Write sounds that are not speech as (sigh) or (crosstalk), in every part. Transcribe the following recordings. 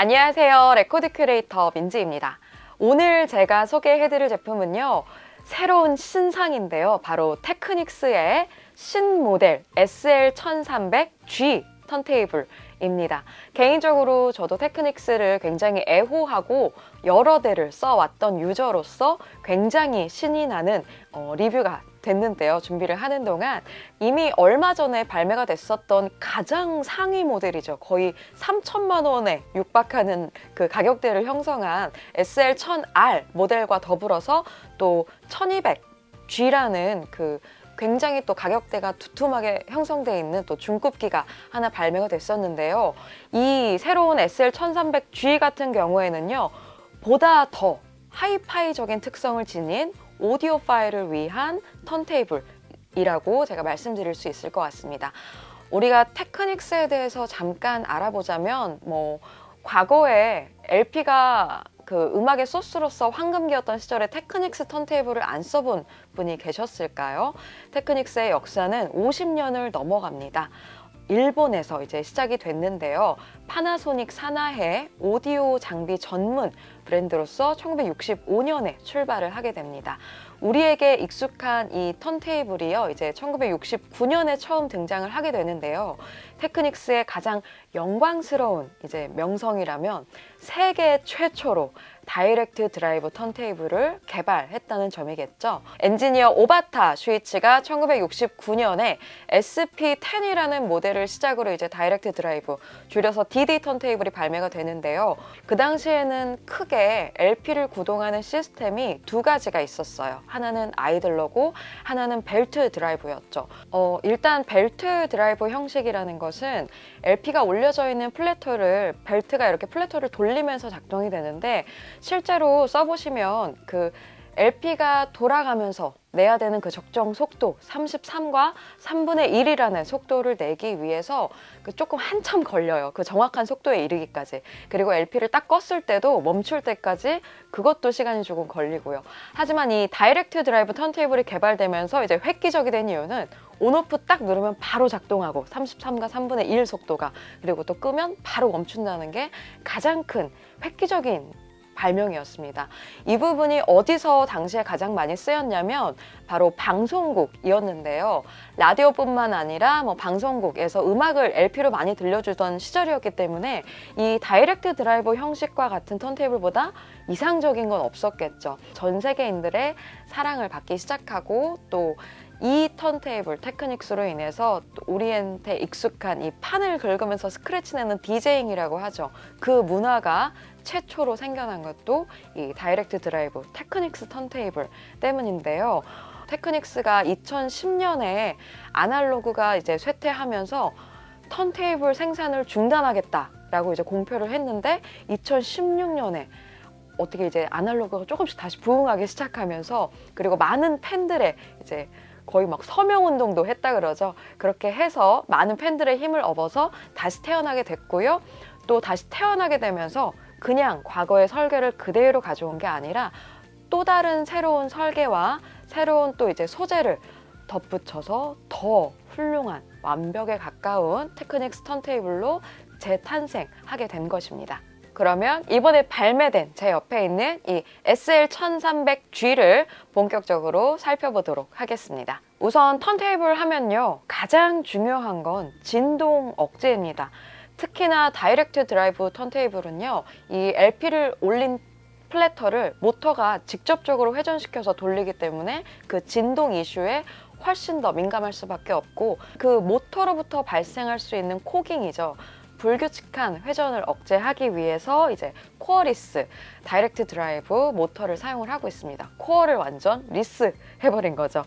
안녕하세요. 레코드 큐레이터 민지입니다. 오늘 제가 소개해드릴 제품은요. 새로운 신상인데요. 바로 테크닉스의 신모델 SL1300G 턴테이블입니다. 개인적으로 저도 테크닉스를 굉장히 애호하고 여러 대를 써왔던 유저로서 굉장히 신이 나는 어, 리뷰가 됐는데요. 준비를 하는 동안 이미 얼마 전에 발매가 됐었던 가장 상위 모델이죠. 거의 3천만 원에 육박하는 그 가격대를 형성한 SL1000R 모델과 더불어서 또 1200G라는 그 굉장히 또 가격대가 두툼하게 형성되어 있는 또 중급기가 하나 발매가 됐었는데요. 이 새로운 SL1300G 같은 경우에는요, 보다 더 하이파이적인 특성을 지닌 오디오 파일을 위한 턴테이블이라고 제가 말씀드릴 수 있을 것 같습니다. 우리가 테크닉스에 대해서 잠깐 알아보자면 뭐 과거에 LP가 그 음악의 소스로서 황금기였던 시절에 테크닉스 턴테이블을 안 써본 분이 계셨을까요? 테크닉스의 역사는 50년을 넘어갑니다. 일본에서 이제 시작이 됐는데요. 파나소닉 산하의 오디오 장비 전문 브랜드로서 1965년에 출발을 하게 됩니다. 우리에게 익숙한 이 턴테이블이요. 이제 1969년에 처음 등장을 하게 되는데요. 테크닉스의 가장 영광스러운 이제 명성이라면 세계 최초로 다이렉트 드라이브 턴테이블을 개발했다는 점이겠죠. 엔지니어 오바타 슈이치가 1969년에 SP10이라는 모델을 시작으로 이제 다이렉트 드라이브 줄여서 DD 턴테이블이 발매가 되는데요. 그 당시에는 크게 LP를 구동하는 시스템이 두 가지가 있었어요. 하나는 아이들러고 하나는 벨트 드라이브였죠. 어, 일단 벨트 드라이브 형식이라는 것은 LP가 올려져 있는 플래터를 벨트가 이렇게 플래터를 돌리면서 작동이 되는데 실제로 써보시면 그 LP가 돌아가면서 내야 되는 그 적정 속도 33과 3분의 1이라는 속도를 내기 위해서 그 조금 한참 걸려요. 그 정확한 속도에 이르기까지. 그리고 LP를 딱 껐을 때도 멈출 때까지 그것도 시간이 조금 걸리고요. 하지만 이 다이렉트 드라이브 턴테이블이 개발되면서 이제 획기적이 된 이유는 온오프 딱 누르면 바로 작동하고 33과 3분의 1 속도가 그리고 또 끄면 바로 멈춘다는 게 가장 큰 획기적인 발명이었습니다. 이 부분이 어디서 당시에 가장 많이 쓰였냐면 바로 방송국이었는데요. 라디오뿐만 아니라 뭐 방송국에서 음악을 LP로 많이 들려주던 시절이었기 때문에 이 다이렉트 드라이브 형식과 같은 턴테이블보다 이상적인 건 없었겠죠. 전 세계인들의 사랑을 받기 시작하고 또이 턴테이블 테크닉스로 인해서 또 우리한테 익숙한 이 판을 긁으면서 스크래치 내는 디제잉이라고 하죠. 그 문화가 최초로 생겨난 것도 이 다이렉트 드라이브 테크닉스 턴테이블 때문인데요. 테크닉스가 2010년에 아날로그가 이제 쇠퇴하면서 턴테이블 생산을 중단하겠다라고 이제 공표를 했는데 2016년에 어떻게 이제 아날로그가 조금씩 다시 부흥하기 시작하면서 그리고 많은 팬들의 이제 거의 막 서명 운동도 했다 그러죠. 그렇게 해서 많은 팬들의 힘을 얻어서 다시 태어나게 됐고요. 또 다시 태어나게 되면서 그냥 과거의 설계를 그대로 가져온 게 아니라 또 다른 새로운 설계와 새로운 또 이제 소재를 덧붙여서 더 훌륭한 완벽에 가까운 테크닉 스 턴테이블로 재탄생하게 된 것입니다. 그러면 이번에 발매된 제 옆에 있는 이 SL1300G를 본격적으로 살펴보도록 하겠습니다. 우선 턴테이블 하면요. 가장 중요한 건 진동 억제입니다. 특히나 다이렉트 드라이브 턴테이블은요. 이 LP를 올린 플래터를 모터가 직접적으로 회전시켜서 돌리기 때문에 그 진동 이슈에 훨씬 더 민감할 수밖에 없고 그 모터로부터 발생할 수 있는 코깅이죠. 불규칙한 회전을 억제하기 위해서 이제 코어리스 다이렉트 드라이브 모터를 사용을 하고 있습니다. 코어를 완전 리스 해버린 거죠.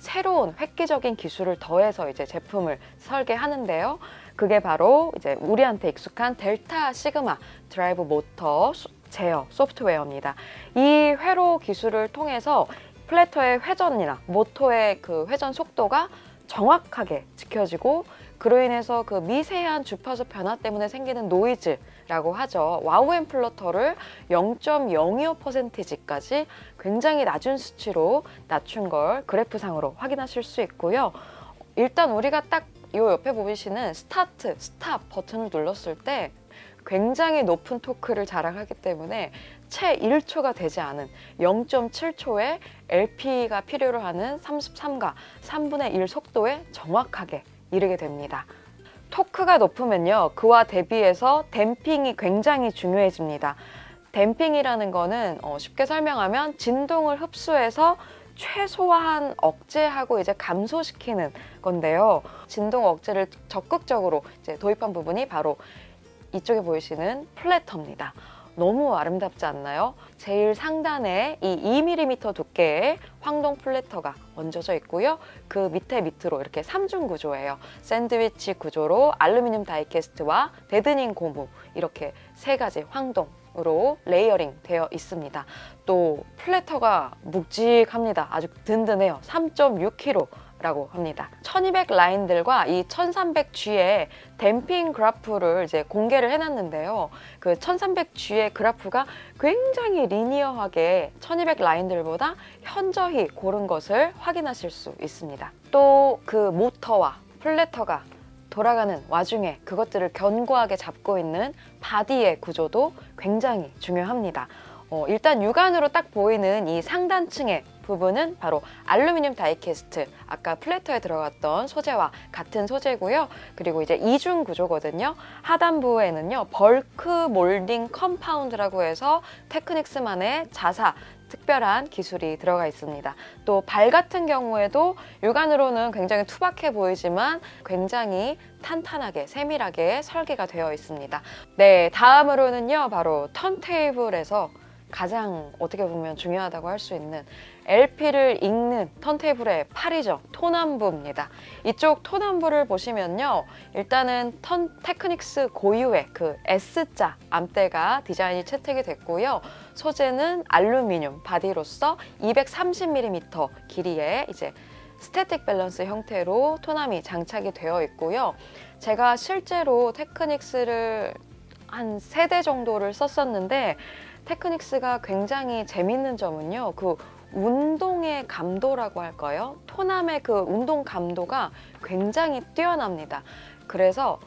새로운 획기적인 기술을 더해서 이제 제품을 설계하는데요. 그게 바로 이제 우리한테 익숙한 델타 시그마 드라이브 모터 소- 제어 소프트웨어입니다. 이 회로 기술을 통해서 플래터의 회전이나 모터의 그 회전 속도가 정확하게 지켜지고 그로 인해서 그 미세한 주파수 변화 때문에 생기는 노이즈라고 하죠. 와우 앰 플러터를 0.025%까지 굉장히 낮은 수치로 낮춘 걸 그래프상으로 확인하실 수 있고요. 일단 우리가 딱 이 옆에 보이시는 스타트, 스탑 버튼을 눌렀을 때 굉장히 높은 토크를 자랑하기 때문에 채 1초가 되지 않은 0.7초의 LP가 필요로 하는 33가 3분의 1 속도에 정확하게 이르게 됩니다. 토크가 높으면요. 그와 대비해서 댐핑이 굉장히 중요해집니다. 댐핑이라는 거는 어, 쉽게 설명하면 진동을 흡수해서 최소한 억제하고 이제 감소시키는 건데요. 진동 억제를 적극적으로 이제 도입한 부분이 바로 이쪽에 보이시는 플래터입니다. 너무 아름답지 않나요? 제일 상단에 이 2mm 두께의 황동 플래터가 얹어져 있고요. 그 밑에 밑으로 이렇게 삼중 구조예요. 샌드위치 구조로 알루미늄 다이캐스트와 데드닝 고무 이렇게 세 가지 황동 으로 레이어링 되어 있습니다. 또 플래터가 묵직합니다. 아주 든든해요. 3.6kg. 라고 합니다. 1200 라인들과 이 1300G의 댐핑 그래프를 이제 공개를 해놨는데요. 그 1300G의 그래프가 굉장히 리니어하게 1200 라인들보다 현저히 고른 것을 확인하실 수 있습니다. 또 그 모터와 플래터가 돌아가는 와중에 그것들을 견고하게 잡고 있는 바디의 구조도 굉장히 중요합니다. 어, 일단 육안으로 딱 보이는 이 상단층의 부분은 바로 알루미늄 다이캐스트 아까 플래터에 들어갔던 소재와 같은 소재고요. 그리고 이제 이중 구조거든요. 하단부에는요 벌크 몰딩 컴파운드라고 해서 테크닉스만의 자사 특별한 기술이 들어가 있습니다. 또 발 같은 경우에도 육안으로는 굉장히 투박해 보이지만 굉장히 탄탄하게 세밀하게 설계가 되어 있습니다. 네, 다음으로는요 바로 턴테이블에서 가장 어떻게 보면 중요하다고 할 수 있는 LP를 읽는 턴테이블의 팔이죠. 토남부입니다. 이쪽 토남부를 보시면요. 일단은 턴 테크닉스 고유의 그 S자 암대가 디자인이 채택이 됐고요. 소재는 알루미늄 바디로서 230mm 길이의 이제 스태틱 밸런스 형태로 토남이 장착이 되어 있고요. 제가 실제로 테크닉스를 한 세 대 정도를 썼었는데 테크닉스가 굉장히 재밌는 점은요. 그 운동의 감도라고 할까요? 토남의 그 운동 감도가 굉장히 뛰어납니다. 그래서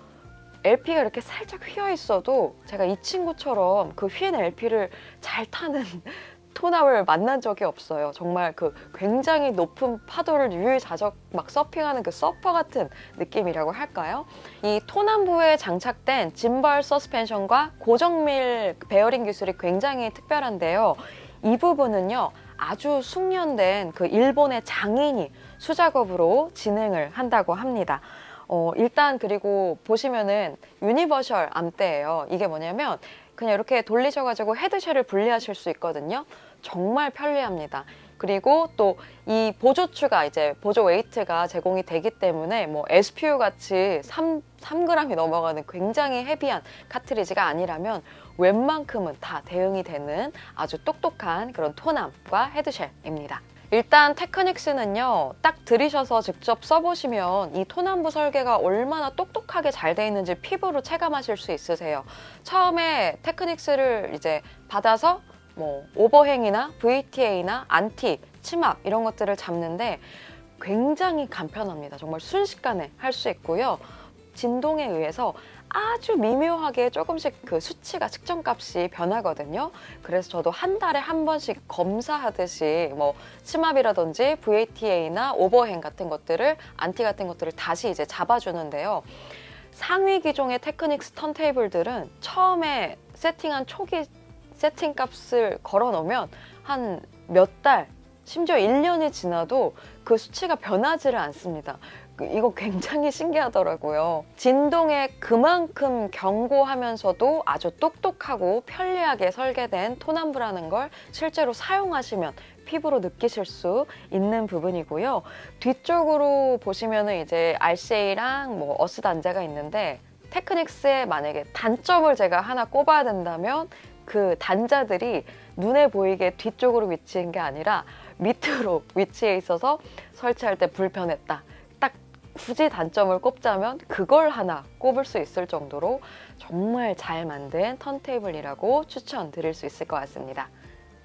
LP가 이렇게 살짝 휘어 있어도 제가 이 친구처럼 그 휘인 LP를 잘 타는 (laughs) 토남을 만난 적이 없어요. 정말 그 굉장히 높은 파도를 유유자적 막 서핑하는 그 서퍼 같은 느낌이라고 할까요? 이 토남부에 장착된 짐벌 서스펜션과 고정밀 베어링 기술이 굉장히 특별한데요. 이 부분은요. 아주 숙련된 그 일본의 장인이 수작업으로 진행을 한다고 합니다. 어, 일단 그리고 보시면은 유니버셜 암대예요. 이게 뭐냐면 그냥 이렇게 돌리셔가지고 헤드쉘을 분리하실 수 있거든요. 정말 편리합니다. 그리고 또 이 보조추가 이제 보조 웨이트가 제공이 되기 때문에 뭐 SPU 같이 3, 3g이 넘어가는 굉장히 헤비한 카트리지가 아니라면 웬만큼은 다 대응이 되는 아주 똑똑한 그런 토남과 헤드쉘입니다. 일단 테크닉스는요 딱 들이셔서 직접 써보시면 이 토남부 설계가 얼마나 똑똑하게 잘 돼 있는지 피부로 체감하실 수 있으세요 처음에 테크닉스를 이제 받아서 뭐 오버행이나 VTA나 안티, 치막 이런 것들을 잡는데 굉장히 간편합니다 정말 순식간에 할 수 있고요 진동에 의해서 아주 미묘하게 조금씩 그 수치가 측정값이 변하거든요. 그래서 저도 한 달에 한 번씩 검사하듯이 뭐 치마비라든지 VATA나 오버행 같은 것들을 안티 같은 것들을 다시 이제 잡아주는데요. 상위 기종의 테크닉스 턴테이블들은 처음에 세팅한 초기 세팅 값을 걸어 놓으면 한 몇 달, 심지어 1년이 지나도 그 수치가 변하지를 않습니다. 그 이거 굉장히 신기하더라고요. 진동에 그만큼 견고하면서도 아주 똑똑하고 편리하게 설계된 토남부라는 걸 실제로 사용하시면 피부로 느끼실 수 있는 부분이고요. 뒤쪽으로 보시면은 이제 RCA랑 뭐 어스 단자가 있는데 테크닉스의 만약에 단점을 제가 하나 꼽아야 된다면 그 단자들이 눈에 보이게 뒤쪽으로 위치한 게 아니라 밑으로 (laughs) 위치해 있어서 설치할 때 불편했다. 딱 굳이 단점을 꼽자면 그걸 하나 꼽을 수 있을 정도로 정말 잘 만든 턴테이블이라고 추천드릴 수 있을 것 같습니다.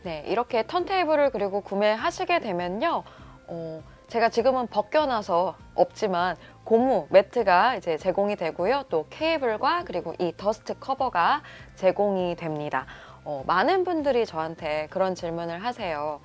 네, 이렇게 턴테이블을 그리고 구매하시게 되면요. 어, 제가 지금은 벗겨놔서 없지만 고무 매트가 이제 제공이 되고요. 또 케이블과 그리고 이 더스트 커버가 제공이 됩니다. 어, 많은 분들이 저한테 그런 질문을 하세요.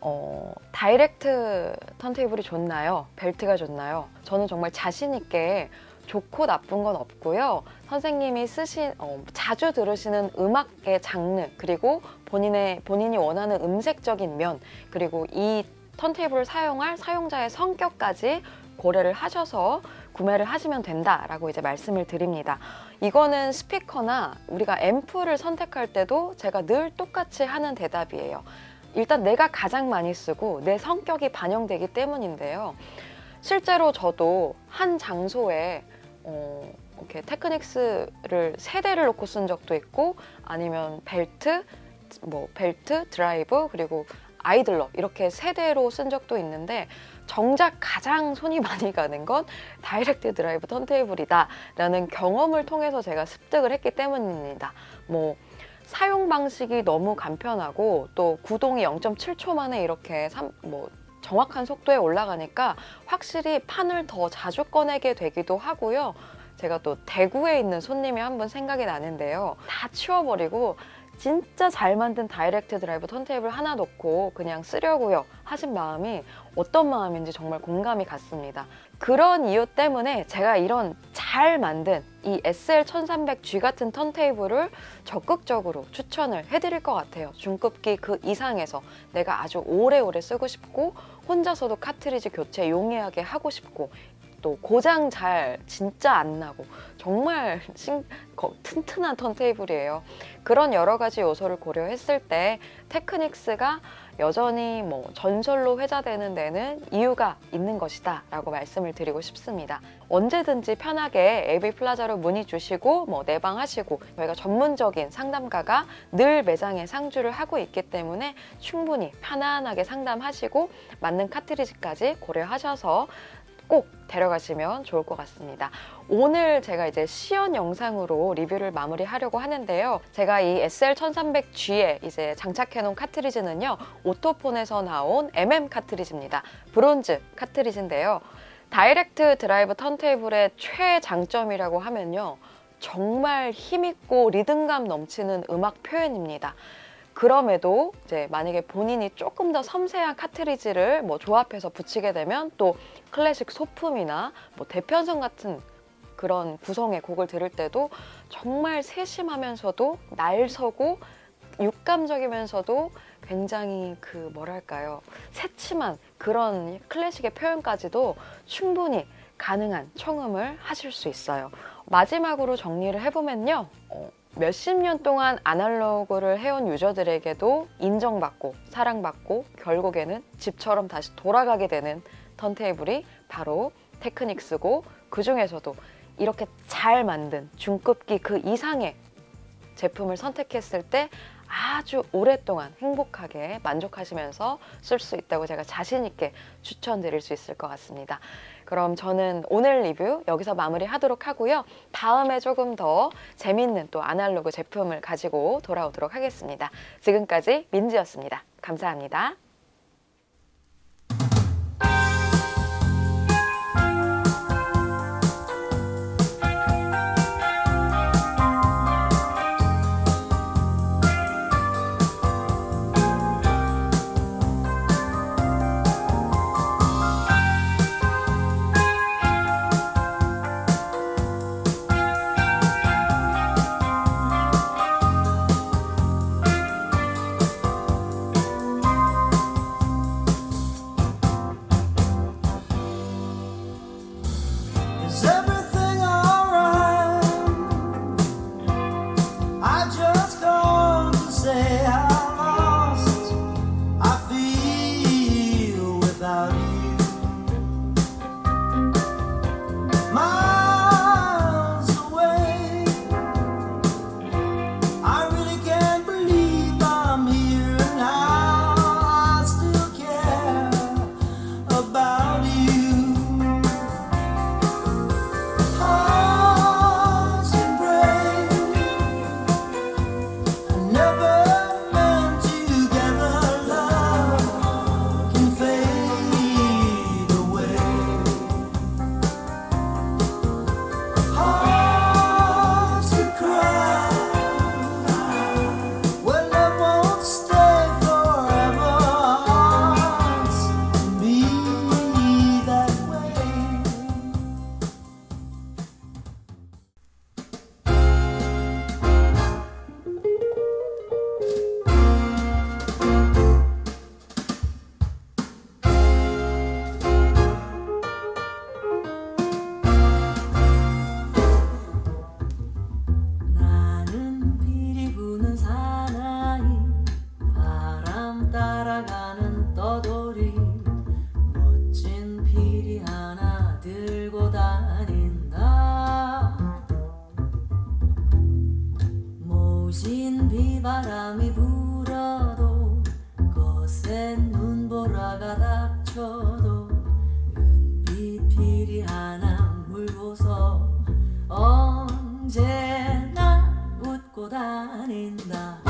어, 다이렉트 턴테이블이 좋나요? 벨트가 좋나요? 저는 정말 자신 있게 좋고 나쁜 건 없고요. 선생님이 쓰신 어, 자주 들으시는 음악의 장르 그리고 본인의 본인이 원하는 음색적인 면 그리고 이 턴테이블을 사용할 사용자의 성격까지 고려를 하셔서 구매를 하시면 된다라고 이제 말씀을 드립니다. 이거는 스피커나 우리가 앰프를 선택할 때도 제가 늘 똑같이 하는 대답이에요. 일단 내가 가장 많이 쓰고 내 성격이 반영되기 때문인데요. 실제로 저도 한 장소에 어, 이렇게 테크닉스를 세 대를 놓고 쓴 적도 있고 아니면 벨트, 뭐 벨트, 드라이브 그리고 아이들러 이렇게 세 대로 쓴 적도 있는데 정작 가장 손이 많이 가는 건 다이렉트 드라이브 턴테이블이다 라는 경험을 통해서 제가 습득을 했기 때문입니다. 뭐 사용 방식이 너무 간편하고 또 구동이 0.7초 만에 이렇게 삼- 뭐 정확한 속도에 올라가니까 확실히 판을 더 자주 꺼내게 되기도 하고요. 제가 또 대구에 있는 손님이 한 분 생각이 나는데요. 다 치워버리고 진짜 잘 만든 다이렉트 드라이브 턴테이블 하나 놓고 그냥 쓰려고요 하신 마음이 어떤 마음인지 정말 공감이 갔습니다. 그런 이유 때문에 제가 이런 잘 만든 이 SL1300G 같은 턴테이블을 적극적으로 추천을 해드릴 것 같아요. 중급기 그 이상에서 내가 아주 오래오래 쓰고 싶고 혼자서도 카트리지 교체 용이하게 하고 싶고 또 고장 잘 진짜 안 나고 정말 (laughs) 신, 거- 튼튼한 턴테이블이에요. 그런 여러 가지 요소를 고려했을 때 테크닉스가 여전히 뭐 전설로 회자되는 데는 이유가 있는 것이다 라고 말씀을 드리고 싶습니다. 언제든지 편하게 AB 플라자로 문의 주시고 뭐 내방하시고 저희가 전문적인 상담가가 늘 매장에 상주를 하고 있기 때문에 충분히 편안하게 상담하시고 맞는 카트리지까지 고려하셔서 꼭 데려가시면 좋을 것 같습니다. 오늘 제가 이제 시연 영상으로 리뷰를 마무리하려고 하는데요. 제가 이 SL1300G에 이제 장착해놓은 카트리지는요, 오토폰에서 나온 MM 카트리지입니다. 브론즈 카트리지인데요. 다이렉트 드라이브 턴테이블의 최장점이라고 하면요. 정말 힘있고 리듬감 넘치는 음악 표현입니다. 그럼에도 이제 만약에 본인이 조금 더 섬세한 카트리지를 뭐 조합해서 붙이게 되면 또 클래식 소품이나 뭐 대편성 같은 그런 구성의 곡을 들을 때도 정말 세심하면서도 날서고 육감적이면서도 굉장히 그 뭐랄까요 새침한 그런 클래식의 표현까지도 충분히 가능한 청음을 하실 수 있어요. 마지막으로 정리를 해보면요. 어, 몇십 년 동안 아날로그를 해온 유저들에게도 인정받고 사랑받고 결국에는 집처럼 다시 돌아가게 되는 턴테이블이 바로 테크닉스고 그 중에서도 이렇게 잘 만든 중급기 그 이상의 제품을 선택했을 때 아주 오랫동안 행복하게 만족하시면서 쓸 수 있다고 제가 자신 있게 추천드릴 수 있을 것 같습니다. 그럼 저는 오늘 리뷰 여기서 마무리 하도록 하고요. 다음에 조금 더 재밌는 또 아날로그 제품을 가지고 돌아오도록 하겠습니다. 지금까지 민지였습니다. 감사합니다. 바람이 불어도 거센 눈보라가 닥쳐도 은빛필이 하나 물고서 언제나 웃고 다닌다.